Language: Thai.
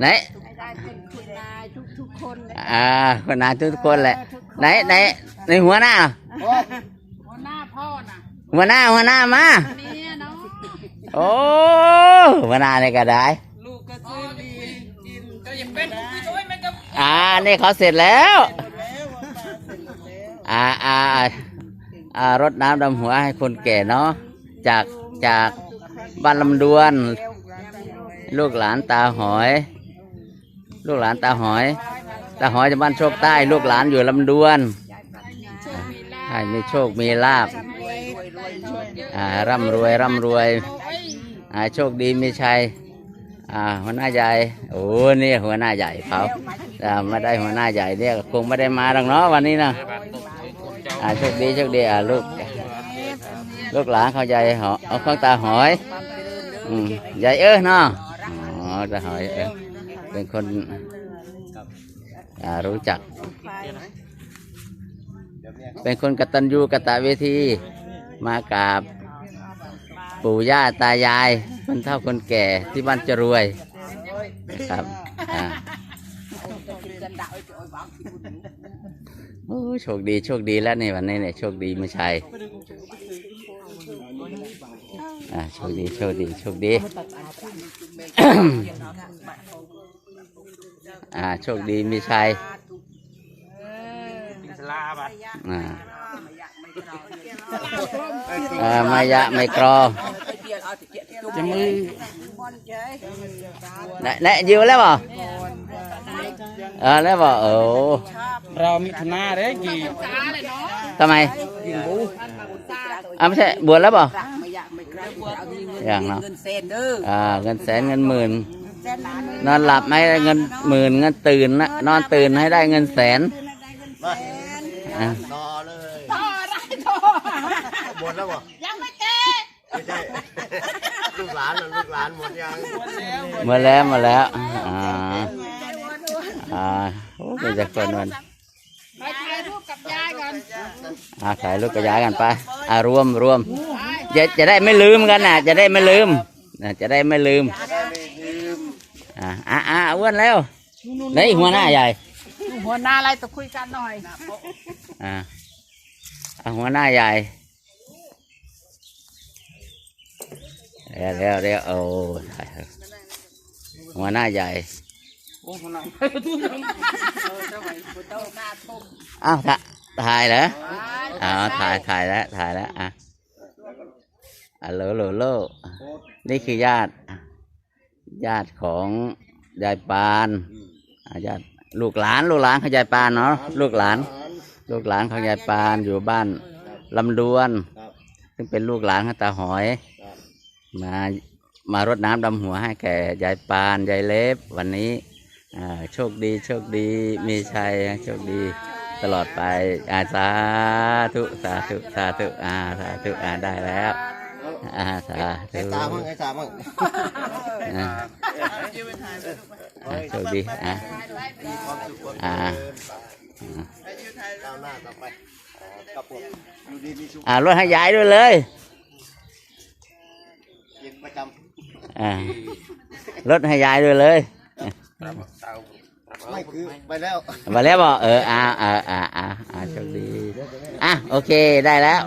ไหนให้ได้เป็นคุณนายทุกๆคนเลยอ่าคนนานทุกคนแหละไหนไหนในหัวหน้าเหรอหัวหน้าพ่อน่ะหัวหน้าหัวหน้ามานี่เนาะโอ้หัวหน้าเนี่ยก็ได้ ลูกก็ซื้อดีกินก็ยังเป็นผู้ช่วยมันก็อ่านี่เขาเสร็จแล้ว อ่าอ่าอ่าอ่ารดน้ำดำหัวให้คนแก่เนาะจากจากบ้านลำดวน ลูกหลานตาหอย ลูกหลานตาหอย ตาหอยจากบ้านโชคใต้ ลูกหลานอยู่ลำดวนให้มีโชคมีลาบอ่าร่ำรวยร่ำรวยโชคดีมีชัยหัวหน้าใหญ่โอ้นี่หัวหน้าใหญ่เขาไม่ได้หัวหน้าใหญ่เนี่ยคงไม่ได้มาหรอกเนาะวันนี้นะโชคดีโชคดีอ่าลูกลูกหลานเขาใหญ่หอเอาข้างตาหอยใหญ่เอ้อเนาะอ๋อตาหอยเออ เป็นคนอ่ารู้จัก เป็นคนกตัญญูกตเวทีมากราบปู่ย่าตายาย คนเฒ่าคนแก่ที่บ้านจะรวยนะครับอ่าโอ้โชคดีโชคดีแล้วนี่วันนี้เนี่ยโชคดีไม่ใช่อ่าโชคดีโชคดีโชคดี อ่าโชคดีมีชัยอ่าอ่าไม่ยะไม่กรอจะมือไหนไหนยิวแล้วบ่เออแล้วบ่โอ้เรามิถุนาเด้กี่ทำไมยิงบูอ่าไม่ใช่บวชแล้วบ่ไม่อยากไม่กล้าบวชเอาเงินอย่างเนาะเงินเซนเด้ออ่าเงินแสนเงินหมื่นเซ นล้านนอนหลับไม่ได้เงินหมื่นเงินตื่นนะนอนตื่นให้ได้เงินแสนอะต่อเลยต่อได้ต่อหมดแล้วบ่ยังไม่แก่ไม่ใช่ลูกหลานน่ะลูกหลานหมดยังหมาแล้วหมาแล้วอ่าอ่าโอ้เป็นจากคนวันไปถ่ายรูปกับยายก่อนอ่าถ่ายรูปกระยายกันไปอ่ารวมรวมจะจะได้ไม่ลืมกันนะจะได้ไม่ลืมนะจะได้ไม่ลืมได้ไม่ลืม อ่าอ่าอ่าอ้วนแล้วนี่หัวหน้าใหญ่ หัวหน้าอะไรต้องคุยกันหน่อยอ่าอ่าหัวหน้าใหญ่เร็วเร็วเร็วโอ้ถ่ายเถอะหัวหน้าใหญ่โอ้คนนั้นอ้าวถ่าถ่ายเหรออ๋อถ่ายถ่ายแล้วถ่ายแล้วอะอะโหลโหลโหลนี่คือญาติ ญาติของยายปานอะญาติลูกหลานลูกหลานของยายปานเนาะลูกหลาน ลูกหลานของยายปานอยู่บ้านลำดวนครับซึ่งเป็นลูกหลานของตาหอยครับมามารดน้ำดำหัวให้แก่ยายปานยายเล็บวันนี้อ่าโชคดีโชคดีมีชัยโชคดีตลอดไปอาสาธุสาธุสาธุอาสาธุอาได้แล้วอาสาธุไอ้ตามั่งไอ้ตามั่ง อ่าอ่าโชคดีอ่ามีความสุขความเจอ่าริญก้าวหน้าต่อไปกับผมอยู่ดีมีสุขอ่ารถให้ยายด้วยเลยเย็นประจอ่ารถให้ยายด้วยเลยำไม่คือไปแล้วมาแล้วบอกเอออ่าอ่าอ่าอ่าอ่าโชคดีอะโอเคได้แล้ว